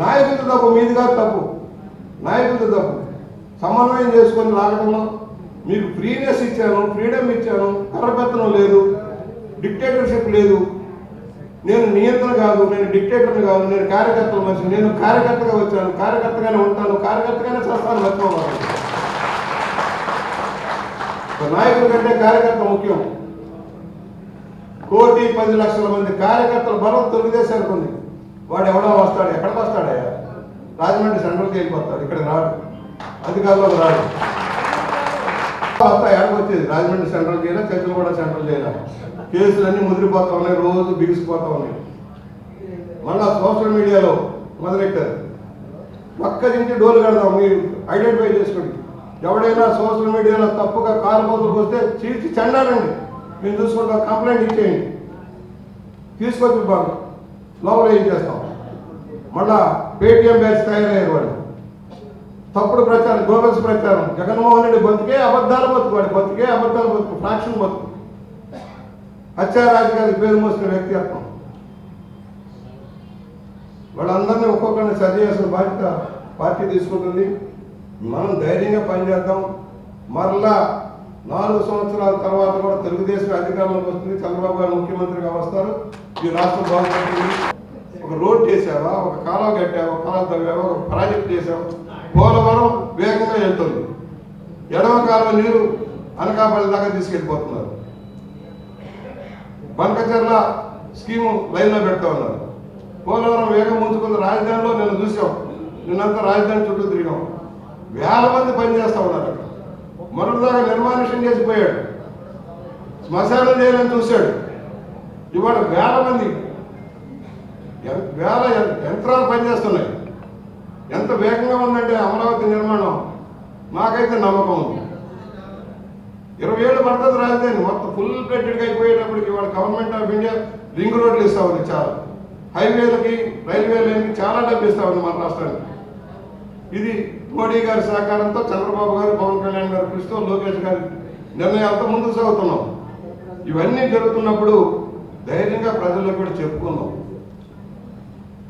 నాయకుడు తప్పు మీది కాదు తప్పు. నాయకుడు తప్పు. సమన్వయం చేసుకొని లాగడంలో మీకు ఫ్రీనెస్ ఇచ్చాను ఫ్రీడమ్ ఇచ్చాను కర్రపెత్తనం లేదు డిక్టేటర్షిప్ లేదు. నేను నియంత్రణ కాదు నేను డిక్టేటర్ని కాదు నేను కార్యకర్తల మనిషి నేను కార్యకర్తగా వచ్చాను కార్యకర్తగానే ఉంటాను కార్యకర్తగానే చేస్తాను మర్చిపోవాలి నాయకుడి కంటే కార్యకర్త ముఖ్యం. కోటి పది లక్షల మంది కార్యకర్తల బలం తెలుగుదేశానికి ఉంది. వాడు ఎవడో వస్తాడు ఎక్కడికి వస్తాడయ్యా? రాజమండ్రి సెంట్రల్కి వెళ్ళిపోతాడు ఇక్కడ రాడు. అధికారులకు రాడు. వస్తా ఎక్కడికి వచ్చేది. రాజమండ్రి సెంట్రల్ చేయాలి చర్చలు కూడా సెంట్రల్ చేయాలి కేసులన్నీ ముదిరిపోతా ఉన్నాయి రోజు బిగిసిపోతా ఉన్నాయి. మళ్ళా సోషల్ మీడియాలో మొదలెట్టారు. పక్క నుంచి డోలు కడదాం మీరు ఐడెంటిఫై చేసుకోండి. ఎవడైనా సోషల్ మీడియాలో తప్పుగా కాలుపోతులకు వస్తే చీల్చి చెండాలండి. మేము చూసుకుంటాం కంప్లైంట్ ఇచ్చేయండి. తీసుకొచ్చి బాగు. లోపల ఏం చేస్తాం? మళ్ళా పేటిఎం బ్యాచ్ తయారయ్యారు వాడు. తప్పుడు ప్రచారం గోబల్స్ ప్రచారం. జగన్మోహన్ రెడ్డి బతికే అబద్ధాల బతుకు వాడి బతికే అబద్ధాల బతుకు ఫ్రాక్షన్ బతుకు. హత్యా రాజకీయాలకు పేరు మోసిన వ్యక్తిత్వం. వాళ్ళందరినీ ఒక్కొక్కరిని సరి చేసిన బాధ్యత పార్టీ తీసుకుంటుంది. మనం ధైర్యంగా పనిచేద్దాం. మరలా నాలుగు సంవత్సరాల తర్వాత కూడా తెలుగుదేశం అధికారంలోకి వస్తుంది. చంద్రబాబు గారు ముఖ్యమంత్రిగా వస్తారు. ఈ రాష్ట్రం బాగుంటుంది చేసావా ఒక కాలువ కట్టావా? కాలువ తవ్వావా? ఒక ప్రాజెక్ట్ చేసావా పోలవరం వేగంగా వెళ్తుంది. ఎడమ కాలువ నీరు అనకాపల్లి దాకా తీసుకెళ్ళిపోతున్నారు. బంకచర్ల స్కీము లైన్లో పెడతా ఉన్నారు. పోలవరం వేగం ముంచుకుంది. రాజధానిలో నేను చూసాం. నిన్నంతా రాజధాని చుట్టూ తిరిగాం. వేల మంది పనిచేస్తా ఉన్నారు అక్కడ. మరుదాకా నిర్మానుష్యం చేసిపోయాడు. శ్మశానం చేయాలని చూశాడు. ఇవాళ వేల మంది వేల యంత్రాలు పనిచేస్తున్నాయి. ఎంత వేగంగా ఉందంటే అమరావతి నిర్మాణం మాకైతే నమ్మకం ఉంది. ఇరవై ఏళ్ళు పడుతుంది రాజధాని. మొత్తం ఫుల్ ప్లేటెడ్గా అయిపోయేటప్పటికి ఇవాళ గవర్నమెంట్ ఆఫ్ ఇండియా రింగ్ రోడ్లు ఇస్తా ఉంది చాలా. హైవేలకి రైల్వే లైన్కి చాలా డబ్బు ఇస్తా ఉంది మన రాష్ట్రానికి. ఇది మోడీ గారి సహకారంతో చంద్రబాబు గారు పవన్ కళ్యాణ్ గారి కృషితో లోకేష్ గారి నిర్ణయాలతో ముందుకు సాగుతున్నాం. ఇవన్నీ జరుగుతున్నప్పుడు ధైర్యంగా ప్రజల్లో కూడా చెప్పుకుందాం